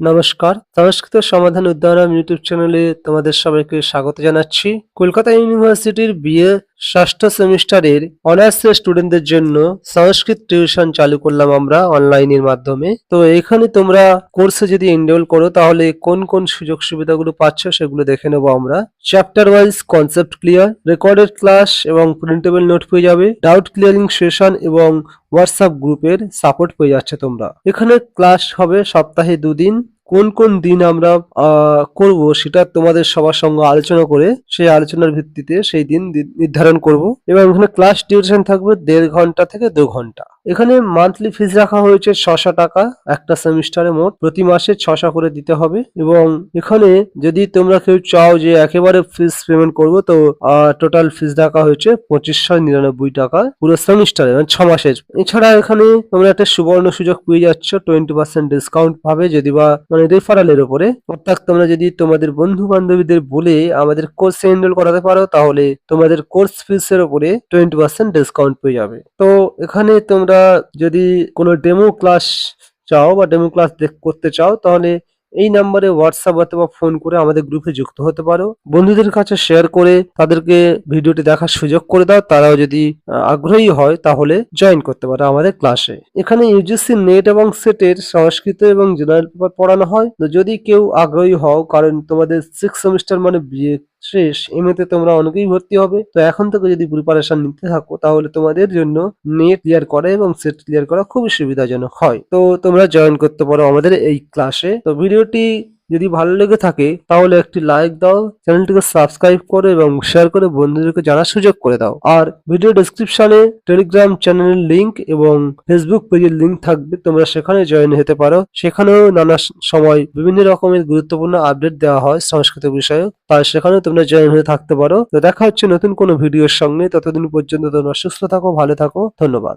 নমস্কার। সংস্কৃত সমাধান উদ্যানম ইউটিউব চ্যানেলে তোমাদের সবাইকে স্বাগত জানাচ্ছি। কলকাতা ইউনিভার্সিটির বিএ ষষ্ঠ সেমিস্টারের অনার্সের স্টুডেন্টদের জন্য সংস্কৃত টিউশন চালু করলাম আমরা অনলাইনের মাধ্যমে। তো এখানে তোমরা কোর্সে যদি এনরোল করো, তাহলে কোন কোন সুযোগ সুবিধাগুলো পাচ্ছ সেগুলো দেখে নেব আমরা। Chapter wise concept clear recorded class এবং প্রিন্টেবল নোট পেয়ে যাবে। ডাউট ক্লিয়ারিং সেশন এবং হোয়াটসঅ্যাপ গ্রুপের সাপোর্ট পেয়ে যাচ্ছে তোমরা। এখানে ক্লাস হবে সপ্তাহে দুদিন। কোন কোন দিন আমরা করব সেটা তোমাদের সবার সঙ্গে আলোচনা করে, সেই আলোচনার ভিত্তিতে সেই দিন নির্ধারণ করব। এবং এখানে ক্লাস ডিউরেশন থাকবে দেড় ঘণ্টা থেকে দু ঘণ্টা। এখানে মান্থলি ফিজ রাখা হয়েছে ছশো টাকা একটা সেমিস্টারে মোট। প্রতি মাসে ছশো করে দিতে হবে। এবং এখানে যদি তোমরা কেউ চাও যে একেবারে ফিজ পেমেন্ট করব, তো টোটাল ফিজ রাখা হয়েছে পঁচিশশো নিরানব্বই টাকা পুরো সেমিস্টারে মানে ছ মাসের। এছাড়া এখানে তোমরা একটা সুবর্ণ সুযোগ পেয়ে যাচ্ছ টোয়েন্টি পার্সেন্ট ডিসকাউন্ট পাবে। যদি বা মানে রেফারেলের উপরে। অর্থাৎ তোমরা যদি তোমাদের বন্ধু বান্ধবীদের বলে আমাদের কোর্স এনরোল করাতে পারো, তাহলে তোমাদের কোর্স ফিস এর উপরে টোয়েন্টি পার্সেন্ট ডিসকাউন্ট পেয়ে যাবে। তো এখানে তোমরা যদি কোনো ডেমো ক্লাস চাও বা ডেমো ক্লাস করতে চাও, তাহলে এই নাম্বারে হোয়াটসঅ্যাপ অথবা ফোন করে আমাদের গ্রুপে যুক্ত হতে পারো। বন্ধুদের কাছে শেয়ার করে তাদেরকে ভিডিওটি দেখার সুযোগ করে দাও। তারাও যদি আগ্রহী হয় তাহলে জয়েন করতে পারো আমাদের ক্লাসে এখানে ইউজিসি নেট এবং সেটের সংস্কৃত এবং জেনারেল পেপার পড়ানো হয়। যদি কেউ আগ্রহী হও, কারণ তোমাদের সিক্স সেমিস্টার মানে বিয়ে শেষ। এমনিতে তোমরা অনেকেই ভর্তি হবে। তো এখন থেকে যদি প্রিপারেশন নিতে থাকো, তাহলে তোমাদের জন্য নেট ক্লিয়ার করা এবং সেট ক্লিয়ার করা খুবই সুবিধাজনক হয়। তো তোমরা জয়েন করতে পারো আমাদের এই ক্লাসে তো ভিডিওটি যদি ভালো লেগে থাকে, তাহলে একটি লাইক দাও, চ্যানেলটিকে সাবস্ক্রাইব করো এবং শেয়ার করে বন্ধুদেরকে জানার সুযোগ করে দাও। আর ভিডিও ডেসক্রিপশনে টেলিগ্রাম চ্যানেলের লিংক এবং ফেসবুক পেজের লিংক থাকবে, তোমরা সেখানে জয়েন হতে পারো। সেখানেও নানা সময় বিভিন্ন রকমের গুরুত্বপূর্ণ আপডেট দেওয়া হয় সংস্কৃত বিষয়ে তাই সেখানেও তোমরা জয়েন হয়ে থাকতে পারো। তো দেখা হচ্ছে নতুন কোনো ভিডিওর সঙ্গে। ততদিন পর্যন্ত তোমরা সুস্থ থাকো, ভালো থাকো, ধন্যবাদ।